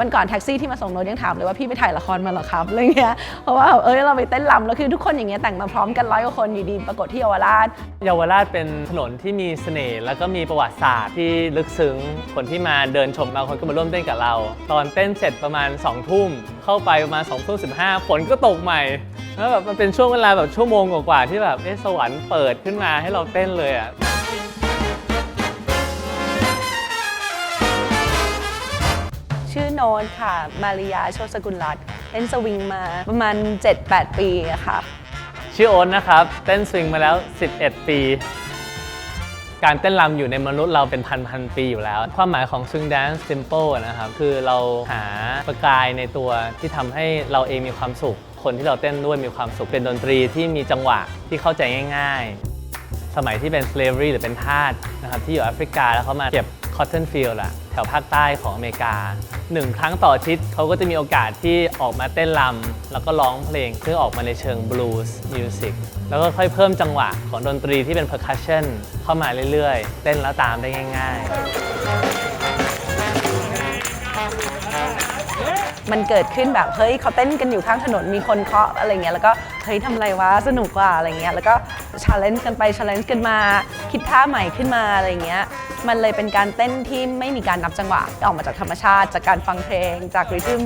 วันก่อนแท็กซี่ที่มาส่งโน้ตยังถามเลยว่าพี่ไปถ่ายละครมาเหรอครับอะไรเงี้ยเพราะว่าเอ้ยเราไปเต้นรำแล้วคือทุกคนอย่างเงี้ยแต่งมาพร้อมกันร้อยกว่าคนอยู่ดีปรากฏที่เยาวราชเยาวราชเป็นถนนที่มีเสน่ห์แล้วก็มีประวัติศาสตร์ที่ลึกซึ้งคนที่มาเดินชมบางคนก็มาร่วมเต้นกับเรา ตอนเต้นเสร็จประมาณ2องทุ่มเข้าไปประมาณ2องทุ่มสิฝนก็ตกใหม่แล้วแบบมันเป็นช่วงเวลาแบบชั่วโมงกว่าๆที่แบบเอ๊ะสวรรค์เปิดขึ้นมาให้เราเต้นเลยอะ โน้ตค่ะ มาริยาโชติสกุลรัตน์เล่นสวิงมาประมาณ 7-8 ปีอะค่ะ ชื่อโอ๊ตนะครับ เต้นสวิงมาแล้ว 11 ปี การเต้นรำอยู่ในมนุษย์เราเป็นพันพันปีอยู่แล้ว ความหมายของ swing dance simple นะครับ คือเราหาประกายในตัวที่ทำให้เราเองมีความสุข คนที่เราเต้นด้วยมีความสุข เป็นดนตรีที่มีจังหวะที่เข้าใจง่าย ๆ สมัยที่เป็น slavery หรือเป็นทาสนะครับที่อยู่แอฟริกาแล้วเขามาเก็บ cotton field อะแถวภาคใต้ของอเมริกา หนึ่งครั้งต่ออาทิตย์เขาก็จะมีโอกาสที่ออกมาเต้นรำแล้วก็ร้องเพลงซึ่งออกมาในเชิงบลูส์มิวสิกแล้วก็ค่อยเพิ่มจังหวะของดนตรีที่เป็นเพอร์คัชชั่นเข้ามาเรื่อยๆ เต้นแล้วตามได้ง่าย ๆ มันเกิดขึ้นแบบเฮ้ยเขาเต้นกันอยู่ข้างถนนมีคนเคาะอะไรเงี้ยแล้วก็เฮ้ยทำอะไรวะสนุกกว่าอะไรเงี้ยแล้วก็ชาเลนจ์กันไปชาเลนจ์กันมา คิดท่าใหม่ขึ้นมาอะไรเงี้ยมันเลยเป็นการเต้นที่ไม่มีการนับจังหวะออกมาจากธรรมชาติ จากการฟังเพลงจากริทึม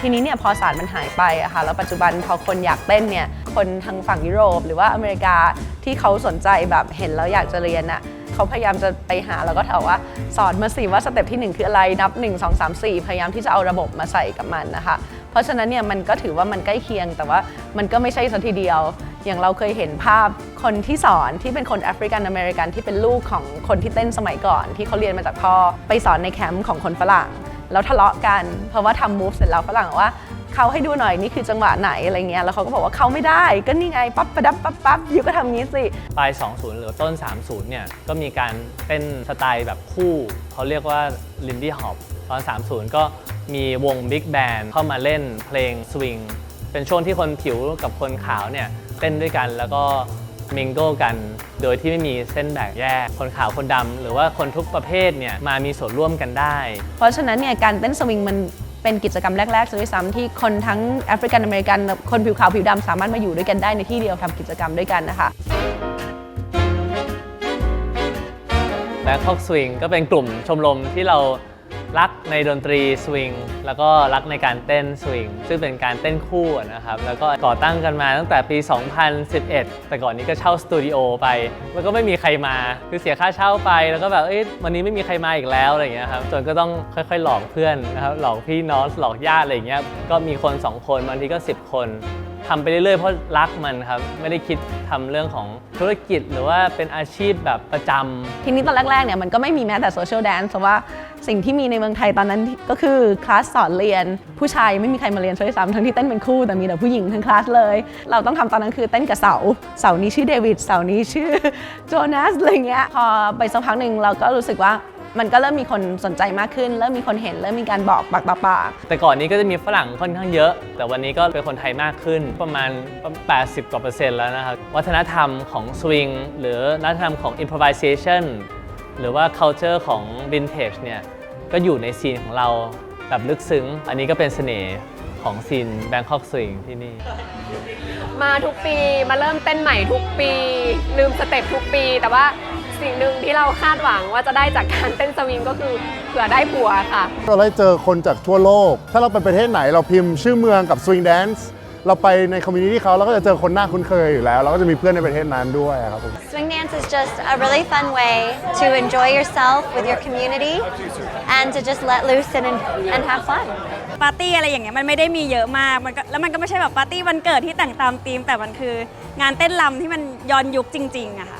ทีนี้เนี่ยพอศาสตร์มันหายไปอะค่ะแล้วปัจจุบันพอคนอยากเต้นเนี่ยคนทางฝั่งยุโรป หรือว่าอเมริกาที่เขาสนใจแบบเห็นแล้วอยากจะเรียนอะ เขาพยายามจะไปหาแล้วก็ถามว่าสอนมาสิว่าสเต็ปทีหนึ่1 คืออะไรนับ 1 2 3 4 พยายามที่จะเอาระบบมาใส่กับมันนะคะ เพราะฉะนั้นเนี่ยมันก็ถือว่ามันใกล้เคียง แต่ว่ามันก็ไม่ใช่สัทีเดียว อย่างเราเคยเห็นภาพคนที่สอนที่เป็นคนแอฟริกันอเมริกันที่เป็นลูกของคนที่เต้นสมัยก่อน ที่เขาเรียนมาจากพ่อไปสอนในแคมป์ของคนฝรั่งแล้วทะเลาะกัน เพราะว่าทำมูฟเสร็จแล้วฝรั่งว่า เขาให้ดูหน่อยนี่คือจังหวะไหนอะไรเงี้ยแล้วเขาก็บอกว่าเขาไม่ได้ ก็นี่ไงปั๊บประดับปั๊บปั๊บอยู่ก็ทำงี้สิปลาย 20 หรือต้น 30 เนี่ยก็มีการเต้นสไตล์แบบคู่เขาเรียกว่าลินดี้ฮอปตอน 30 ก็มีวงบิ๊กแบนเข้ามาเล่นเพลงสวิงเป็นช่วงที่คนผิวกับคนขาวเนี่ยเต้นด้วยกันแล้วก็มิงโกกัน โดยที่ไม่มีเส้นแบ่งแยก คนขาวคนดำหรือว่าคนทุกประเภทเนี่ยมามีส่วนร่วมกันได้ เพราะฉะนั้นเนี่ยการเต้นสวิงมัน เป็นกิจกรรมแรกๆซะด้วยซ้ำที่คนทั้งแอฟริกันอเมริกันคนผิวขาวผิวดำสามารถมาอยู่ด้วยกันได้ในที่เดียวทำกิจกรรมด้วยกันนะคะ แบงคอกสวิงก็เป็นกลุ่มชมรมที่เรา รักในดนตรีสวิงแล้วก็รักในการเต้นสวิงซึ่งเป็นการเต้นคู่นะครับ แล้วก็ก่อตั้งกันมาตั้งแต่ปี 2011 แต่ก่อนนี้ก็เช่าสตูดิโอไป แล้วก็ไม่มีใครมาคือเสียค่าเช่าไปแล้วก็แบบเอ้ยวันนี้ไม่มีใครมาอีกแล้วอะไรอย่างเงี้ยครับจนก็ต้องค่อยๆ หลอกเพื่อนนะครับหลอกพี่น้องหลอกญาติอะไรอย่างเงี้ยก็มีคน 2 คนบางทีก็ 10 คน ทำไปเรื่อยๆเพราะรักมันครับ ไม่ได้คิดทำเรื่องของธุรกิจหรือว่าเป็นอาชีพแบบประจำทีนี้ตอนแรกๆเนี่ยมันก็ไม่มีแม้แต่โซเชียลแดนซ์เพราะว่าสิ่งที่มีในเมืองไทยตอนนั้นก็คือคลาสสอนเรียน ผู้ชายไม่มีใครมาเรียนด้วยซ้ำทั้งที่เต้นเป็นคู่แต่มีแต่ผู้หญิงทั้งคลาสเลย เราต้องทำตอนนั้นคือเต้นกับเสาเสานี้ชื่อเดวิดเสานี้ชื่อโจนาสอะไรเงี้ยพอไปสักพักหนึ่งเราก็รู้สึกว่า มันก็เริ่มมีคนสนใจมากขึ้น เริ่มมีคนเห็น เริ่มมีการบอกปากต่อปากแต่ก่อนนี้ก็จะมีฝรั่งค่อนข้างเยอะ แต่วันนี้ก็เป็นคนไทยมากขึ้นประมาณ 80 กว่าเปอร์เซ็นต์แล้วนะครับ วัฒนธรรมของสวิงหรือวัฒนธรรมของ improvisation หรือว่า culture ของ vintage เนี่ยก็อยู่ในซีนของเราแบบลึกซึ้ง อันนี้ก็เป็นเสน่ห์ของซีน Bangkok Swing ที่นี่ มาทุกปีมาเริ่มเต้นใหม่ทุกปี ลืมสเต็ปทุกปี แต่ว่า สิ่งหนึ่งที่เราคาดหวังว่าจะได้จากการเต้นสวิงก็คือเผื่อได้ผัวค่ะ เราได้เจอคนจากทั่วโลก ถ้าเราไปประเทศไหนเราพิมพ์ชื่อเมืองกับ Swing Dance เราไปในคอมมูนิตี้เขาเราก็จะเจอคนหน้าคุ้นเคยอยู่แล้ว เราก็จะมีเพื่อนในประเทศนั้นด้วยครับผม Swing dance is just a really fun way to enjoy yourself with your community and to just let loose and, and have fun. ปาร์ตี้อะไรอย่างเงี้ยมันไม่ได้มีเยอะมากมันก็แล้วมันก็ไม่ใช่แบบปาร์ตี้วันเกิดที่แต่งตามธีมแต่มันคืองานเต้นรำที่มันย้อนยุคจริงๆอะค่ะ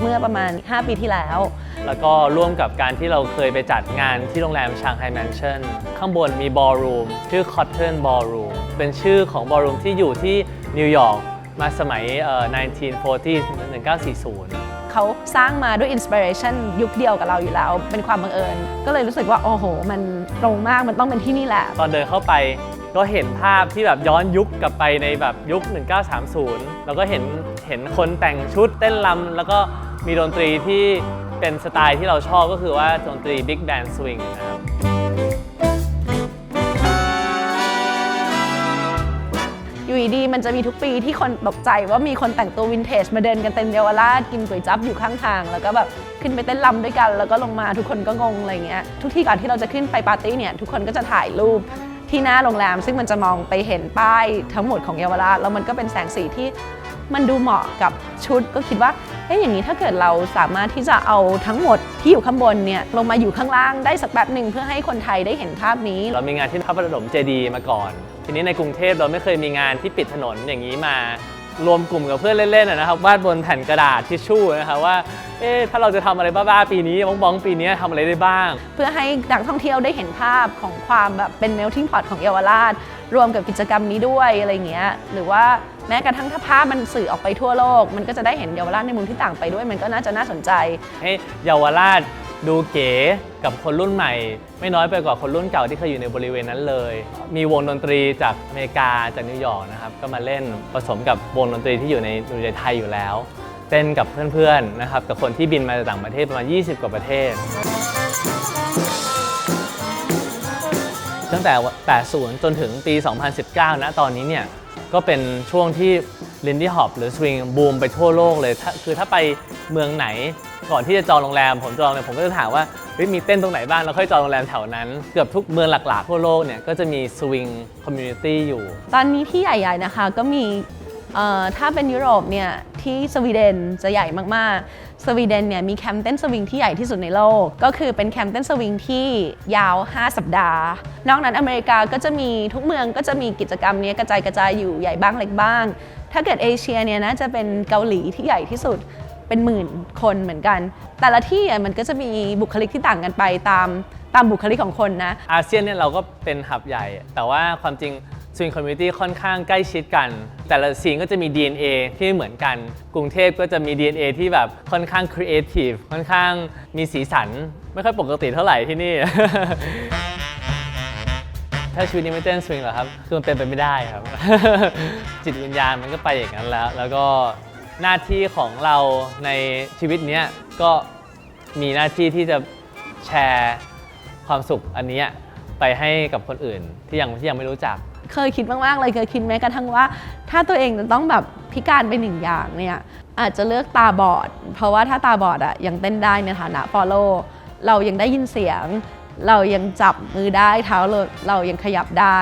เมื่อประมาณ 5 ปีที่แล้ว แล้วก็ร่วมกับการที่เราเคยไปจัดงานที่โรงแรมชางไฮแมนชั่นข้างบนมีบอลรูมชื่อ Cotton Ballroom เป็นชื่อของบอลรูมที่อยู่ที่นิวยอร์กมาสมัยเอ่อ1940 1940 เขาสร้างมาด้วยอินสปิเรชันยุคเดียวกับเราอยู่แล้ว เป็นความบังเอิญ ก็เลยรู้สึกว่า โอ้โห มันตรงมากมันต้องเป็นที่นี่แหละ ตอนเดินเข้าไปก็เห็นภาพที่แบบย้อนยุคกลับไปในแบบยุค 1930 แล้วก็เห็นเห็นคนแต่งชุดเต้นรำแล้วก็ มีดนตรีที่เป็นสไตล์ที่เราชอบก็คือว่าดนตรี Big Band Swing นะครับอยู่ดีมันจะมีทุกปีที่คนตกใจว่ามีคนแต่งตัววินเทจมาเดินกันเต็มเยาวราชกินก๋วยจั๊บอยู่ข้างทาง แล้วก็แบบขึ้นไปเต้นรำด้วยกัน แล้วก็ลงมาทุกคนก็งงอะไรเงี้ยทุกที่ก่อนที่เราจะขึ้นไปปาร์ตี้เนี่ยทุกคนก็จะถ่ายรูปที่หน้าโรงแรม ซึ่งมันจะมองไปเห็นป้ายทั้งหมดของเยาวราชแล้วมันก็เป็นแสงสีที่ มันดูเหมาะกับชุดก็คิดว่าเอ้ยอย่างนี้ถ้าเกิดเราสามารถที่จะเอาทั้งหมดที่อยู่ข้างบนเนี่ยลงมาอยู่ข้างล่างได้สักแป๊บหนึ่งเพื่อให้คนไทยได้เห็นภาพนี้ เรามีงานที่พระประดมเจดีย์มาก่อน ทีนี้ในกรุงเทพเราไม่เคยมีงานที่ปิดถนนอย่างนี้มารวมกลุ่มกับเพื่อนเล่นๆอะนะครับวาดบนแผ่นกระดาษทิชชู่นะครับว่าเอ๊ะถ้าเราจะทำอะไรบ้าๆปีนี้บ้องๆปีนี้ทำอะไรได้บ้าง เพื่อให้นักท่องเที่ยวได้เห็นภาพของความแบบเป็น melting pot ของเยาวราช รวมกับกิจกรรมนี้ด้วยอะไรเงี้ยหรือว่า แม้กระทั่งถ้าภาพมันสื่อออกไปทั่วโลก มันก็จะได้เห็นเยาวราชในมุมที่ต่างไปด้วย มันก็น่าจะน่าสนใจ ให้เยาวราชดูเก๋กับคนรุ่นใหม่ ไม่น้อยไปกว่าคนรุ่นเก่าที่เคยอยู่ในบริเวณนั้นเลย มีวงดนตรีจากอเมริกาจากนิวยอร์กนะครับก็มาเล่นผสมกับวงดนตรีที่อยู่ในอยู่ในไทยอยู่แล้วเต้นกับเพื่อนๆนะครับกับคนที่บินมาจากต่างประเทศประมาณ 20 กว่าประเทศ ตั้งแต่ 80 จนถึงปี 2019 นะตอนนี้เนี่ย ก็เป็นช่วงที่ลินดี้ฮอปหรือสวิงบูมไปทั่วโลกเลยถ้าคือถ้าไปเมืองไหนก่อนที่จะจองโรงแรมผมจองเนี่ยผมก็จะถามว่าเฮ้ยมีเต้นตรงไหนบ้างแล้วค่อยจองโรงแรมแถวนั้น เกือบทุกเมืองหลักๆทั่วโลกเนี่ยก็จะมีสวิงคอมมูนิตี้อยู่ ตอนนี้ที่ใหญ่ๆนะคะก็มีเอ่อถ้าเป็นยุโรปเนี่ยที่สวีเดนจะใหญ่มากๆ สวีเดนเนี่ยมีแคมป์เต้นสวิงที่ใหญ่ที่สุดในโลก ก็คือเป็นแคมป์เต้นสวิงที่ยาว 5 สัปดาห์ นอกนั้นอเมริกาก็จะมีทุกเมืองก็จะมีกิจกรรมนี้กระจายกระจายอยู่ใหญ่บ้างเล็กบ้าง ถ้าเกิดเอเชียเนี่ยนะจะเป็นเกาหลีที่ใหญ่ที่สุดเป็นหมื่นคนเหมือนกัน แต่ละที่มันก็จะมีบุคลิกที่ต่างกันไปตามตามบุคลิกของคนนะ อาเซียนเนี่ยเราก็เป็นหับใหญ่ แต่ว่าความจริง สวิงคอมมูนิตี้ค่อนข้างใกล้ชิดกัน แต่ละซีนก็จะมี DNA ที่ไม่เหมือนกัน กรุงเทพก็จะมี DNA ที่แบบค่อนข้างครีเอทีฟค่อนข้างมีสีสัน ไม่ค่อยปกติเท่าไหร่ที่นี่ ถ้าชีวิตนี้ไม่เต้นสวิงเหรอครับ คือมันเป็นไปไม่ได้ครับ จิตวิญญาณมันก็ไปอย่างนั้นแล้ว แล้วก็หน้าที่ของเราในชีวิตนี้ก็มีหน้าที่ที่จะแชร์ความสุขอันนี้ไปให้กับคนอื่นที่ยังที่ยังไม่รู้จัก เคยคิดมากๆเลยเคยคิดแม้กระทั่งว่า ถ้าตัวเองจะต้องแบบพิการไปหนึ่งอย่างเนี่ยอาจจะเลือกตาบอด เพราะว่าถ้าตาบอดอะยังเต้นได้ในฐานะ follow เรายังได้ยินเสียง เรายังจับมือได้เท้าเราเรายังขยับได้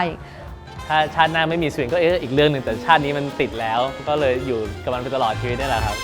ถ้าชาติหน้าไม่มีสวิงก็เอ๊ะอีกเรื่องหนึ่งแต่ชาตินี้มันติดแล้ว ก็เลยอยู่กับมันไปตลอดชีวิตนี่แหละครับ